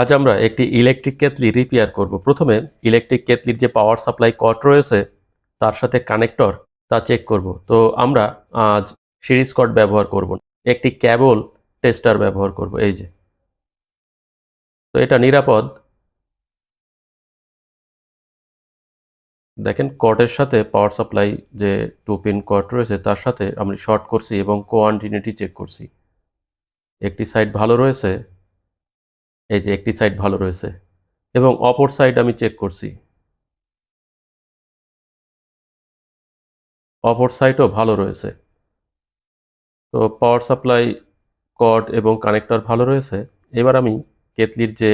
আজ আমরা একটি ইলেকট্রিক কেতলি রিপেয়ার করব। প্রথমে ইলেকট্রিক কেতলির যে পাওয়ার সাপ্লাই কট রয়েছে, তার সাথে কানেক্টর তা চেক করব। তো আমরা আজ সিরিজ কট ব্যবহার করব। একটি ক্যাবল টেস্টার ব্যবহার করব, এই যে। তো এটা নিরাপদ। দেখেন কটের সাথে পাওয়ার সাপ্লাই যে টু পিন কট রয়েছে, তার সাথে আমি শর্ট করছি এবং কোয়ান্টিনিটি চেক করছি। একটি সাইড ভালো রয়েছে এই যে একটি সাইড ভালো রয়েছে এবং অপর সাইড আমি চেক করছি। অপর সাইডও ভালো রয়েছে। তো পাওয়ার সাপ্লাই কর্ড এবং কানেক্টর ভালো রয়েছে। এবার আমি কেতলির যে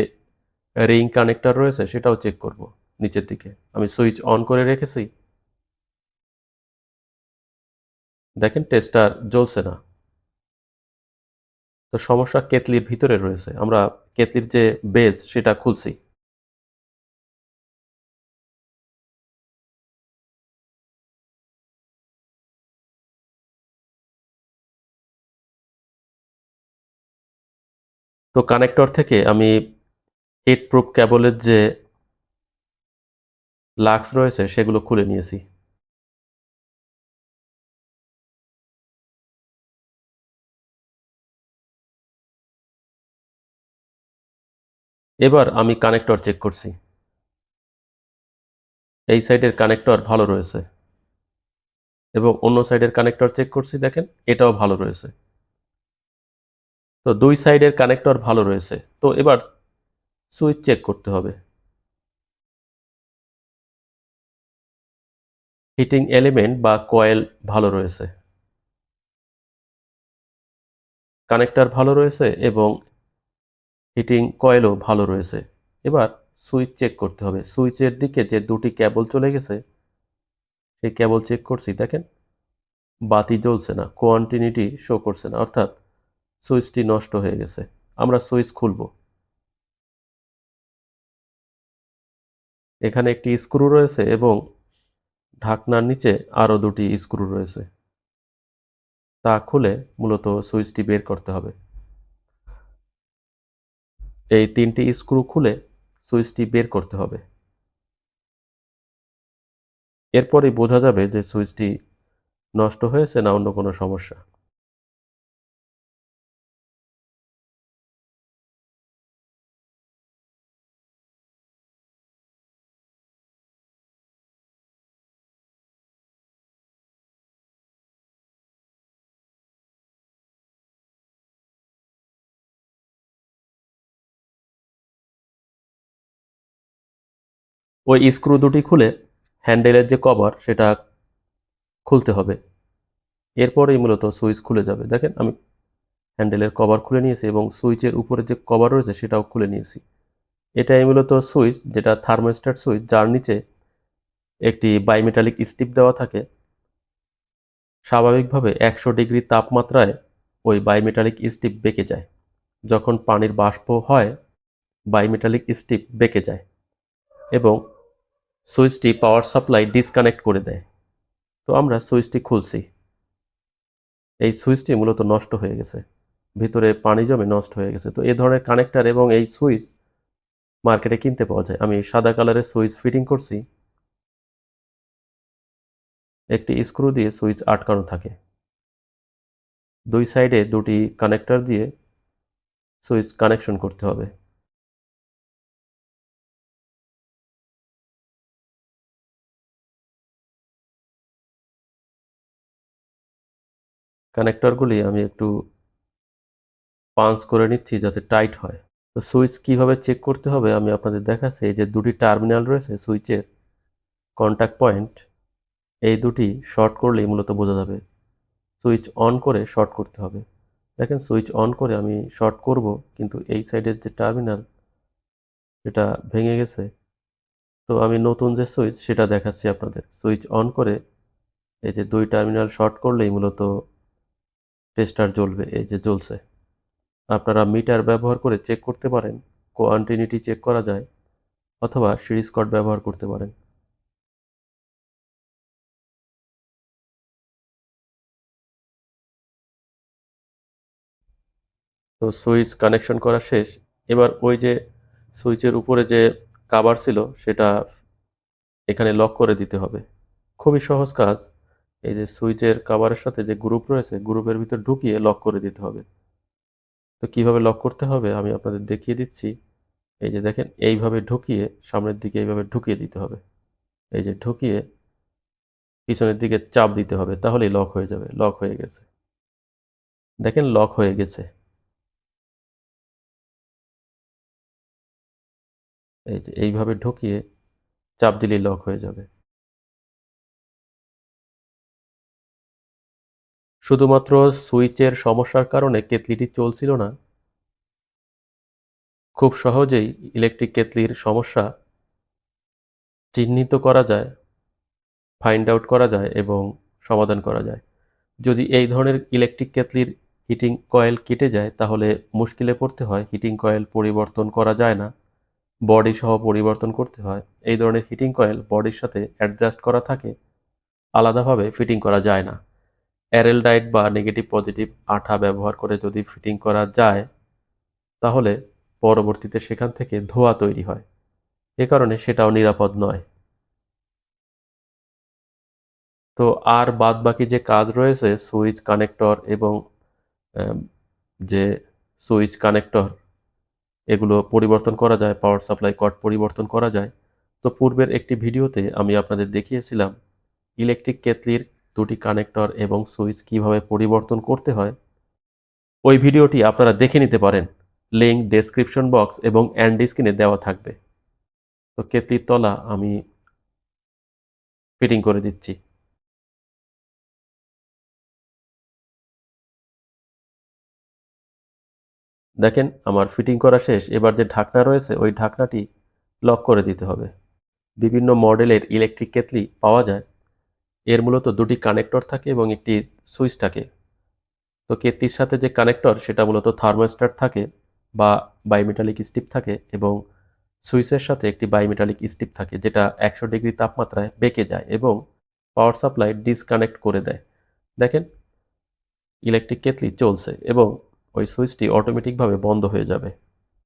রিং কানেক্টর রয়েছে সেটাও চেক করব নিচের দিকে। আমি সুইচ অন করে রেখেছি। দেখেন টেস্টার জ্বলছে না। তো সমস্যা কেতলির ভিতরে রয়েছে। আমরা কেতলির যে বেজ সেটা খুলছি। তো কানেক্টর থেকে আমি হিট প্রুফ কেবলের যে লাক্স রয়েছে সেগুলো খুলে নিয়েছি। এবার আমি কানেক্টর চেক করছি। এই সাইডের কানেক্টর ভালো রয়েছে। এবং অন্য সাইডের কানেক্টর চেক করছি, দেখেন, এটাও ভালো রয়েছে। তো দুই সাইডের কানেক্টর ভালো রয়েছে। তো এবার সুইচ চেক করতে হবে। হিটিং এলিমেন্ট বা কয়েল ভালো রয়েছে। কানেক্টর ভালো রয়েছে এবং হিটিং কয়েলও ভালো রয়েছে। এবার সুইচ চেক করতে হবে। সুইচের দিকে যে দুটি কেবল চলে গেছে, সেই কেবল চেক করছি। দেখেন, বাতি জ্বলছে না, কোয়ান্টিনিটি শো করছে না, অর্থাৎ সুইচটি নষ্ট হয়ে গেছে। আমরা সুইচ খুলব। এখানে একটি স্ক্রু রয়েছে এবং ঢাকনার নিচে আরও দুটি স্ক্রু রয়েছে। তা খুলে মূলত সুইচটি বের করতে হবে। এই তিনটি স্ক্রু খুলে সুইচটি বের করতে হবে। এরপরই বোঝা যাবে যে সুইচটি নষ্ট হয়েছে না অন্য কোনো সমস্যা। ওই স্ক্রু দুটি খুলে হ্যান্ডেলের যে কভার, সেটা খুলতে হবে। এরপরেই মূলত সুইচ খুলে যাবে। দেখেন, আমি হ্যান্ডেলের কভার খুলে নিয়েছি এবং সুইচের উপরে যে কভার রয়েছে, সেটাও খুলে নিয়েছি। এটাই মূলত সুইচ, যেটা থার্মোস্ট্যাট সুইচ, যার নিচে একটি বাইমেটালিক স্টিপ দেওয়া থাকে। স্বাভাবিকভাবে একশো ডিগ্রি তাপমাত্রায় ওই বাইমেটালিক স্টিপ বেঁকে যায়। যখন পানির বাষ্প হয় বাইমেটালিক স্টিপ বেঁকে যায় এবং সুইচটি পাওয়ার সাপ্লাই ডিসকানেক্ট করে দেয়। তো আমরা সুইচটি খুলছি। এই সুইচটি মূলত নষ্ট হয়ে গেছে। ভিতরে পানি জমে নষ্ট হয়ে গেছে। তো এই ধরনের কানেক্টার এবং এই সুইচ মার্কেটে কিনতে পাওয়া যায়। আমি সাদা কালারের সুইচ ফিটিং করছি। একটি স্ক্রু দিয়ে সুইচ আটকানো থাকে। দুই সাইডে দুটি কানেক্টর দিয়ে সুইচ কানেকশন করতে হবে। কানেক্টরগুলি আমি একটু পাঞ্চ করে নিচ্ছি যাতে টাইট হয়। তো সুইচ কীভাবে চেক করতে হবে আমি আপনাদের দেখাচ্ছি। এই যে দুটি টার্মিনাল রয়েছে সুইচের কন্ট্যাক্ট পয়েন্ট এই দুটি শর্ট করলেই মূলত বোঝা যাবে সুইচ অন করে শর্ট করতে হবে। দেখেন সুইচ অন করে আমি শর্ট করব, কিন্তু এই সাইডের যে টার্মিনাল সেটা ভেঙে গেছে। তো আমি নতুন যে সুইচ সেটা দেখাচ্ছি আপনাদের। সুইচ অন করে এই যে দুই টার্মিনাল শর্ট করলেই মূলত টেস্টার জ্বলবে, এই যে জ্বলছে। আপনারা মিটার ব্যবহার করে চেক করতে পারেন, কোয়ান্টিনিটি চেক করা যায়, অথবা সিরিজ কট ব্যবহার করতে পারেন। তো সুইচ কানেকশন করা শেষ। এবার ওই যে সুইচের উপরে যে কাবার ছিল, সেটা এখানে লক করে দিতে হবে। খুবই সহজ কাজ। এই যে সুইচের কাভারের সাথে যে গ্রুপ রয়েছে গ্রুপের ভিতর ঢুকিয়ে লক করে দিতে হবে। তো কীভাবে লক করতে হবে? আমি আপনাদের দেখিয়ে দিচ্ছি। এই যে দেখেন, এইভাবে ঢুকিয়ে সামনের দিকে এইভাবে ঢুকিয়ে দিতে হবে। এই যে ঢুকিয়ে পিছনের দিকে চাপ দিতে হবে, তাহলেই লক হয়ে যাবে লক হয়ে গেছে। দেখেন লক হয়ে গেছে। এই যে এইভাবে ঢুকিয়ে চাপ দিলেই লক হয়ে যাবে। শুধুমাত্র সুইচের সমস্যার কারণে কেতলিটি চলছিল না। খুব সহজেই ইলেকট্রিক কেতলির সমস্যা চিহ্নিত করা যায় ফাইন্ড আউট করা যায় এবং সমাধান করা যায়। যদি এই ধরনের ইলেকট্রিক কেতলির হিটিং কয়েল কেটে যায়, তাহলে মুশকিলে পড়তে হয় হিটিং কয়েল পরিবর্তন করা যায় না। বডি সহ পরিবর্তন করতে হয়। এই ধরনের হিটিং কয়েল বডির সাথে অ্যাডজাস্ট করা থাকে, আলাদাভাবে ফিটিং করা যায় না। অ্যারেল ডাইট বা নেগেটিভ পজিটিভ আঠা ব্যবহার করে যদি ফিটিং করা যায়, তাহলে পরবর্তীতে সেখান থেকে ধোঁয়া তৈরি হয়। এ কারণে সেটাও নিরাপদ নয়। তো আর বাদ বাকি যে কাজ রয়েছে, সুইচ কানেক্টর এবং যে সুইচ কানেক্টর, এগুলো পরিবর্তন করা যায়, পাওয়ার সাপ্লাই কট পরিবর্তন করা যায়। তো পূর্বের একটি ভিডিওতে আমি আপনাদের দেখিয়েছিলাম, ইলেকট্রিক কেতলির দুটি কানেক্টর এবং সুইচ কীভাবে পরিবর্তন করতে হয়, ওই ভিডিওটি আপনারা দেখে নিতে পারেন। লিঙ্ক ডেসক্রিপশন বক্স এবং অ্যান্ড স্ক্রিনে দেওয়া থাকবে। তো কেতলির তলা আমি ফিটিং করে দিচ্ছি। দেখেন, আমার ফিটিং করা শেষ। এবার যে ঢাকনা রয়েছে, ওই ঢাকনাটি লক করে দিতে হবে। বিভিন্ন মডেলের ইলেকট্রিক কেতলি পাওয়া যায়। এর মূলত দুটি কানেক্টর থাকে এবং একটি সুইচ থাকে। তো কেতলির সাথে যে কানেক্টর সেটা মূলত থার্মোস্টার থাকে বা বায়োমেটালিক স্টিপ থাকে এবং সুইচের সাথে একটি বায়োমেটালিক স্টিপ থাকে যেটা একশো ডিগ্রি তাপমাত্রায় বেঁকে যায় এবং পাওয়ার সাপ্লাই ডিসকানেক্ট করে দেয়। দেখেন ইলেকট্রিক কেতলি চলছে এবং ওই সুইচটি অটোমেটিকভাবে বন্ধ হয়ে যাবে।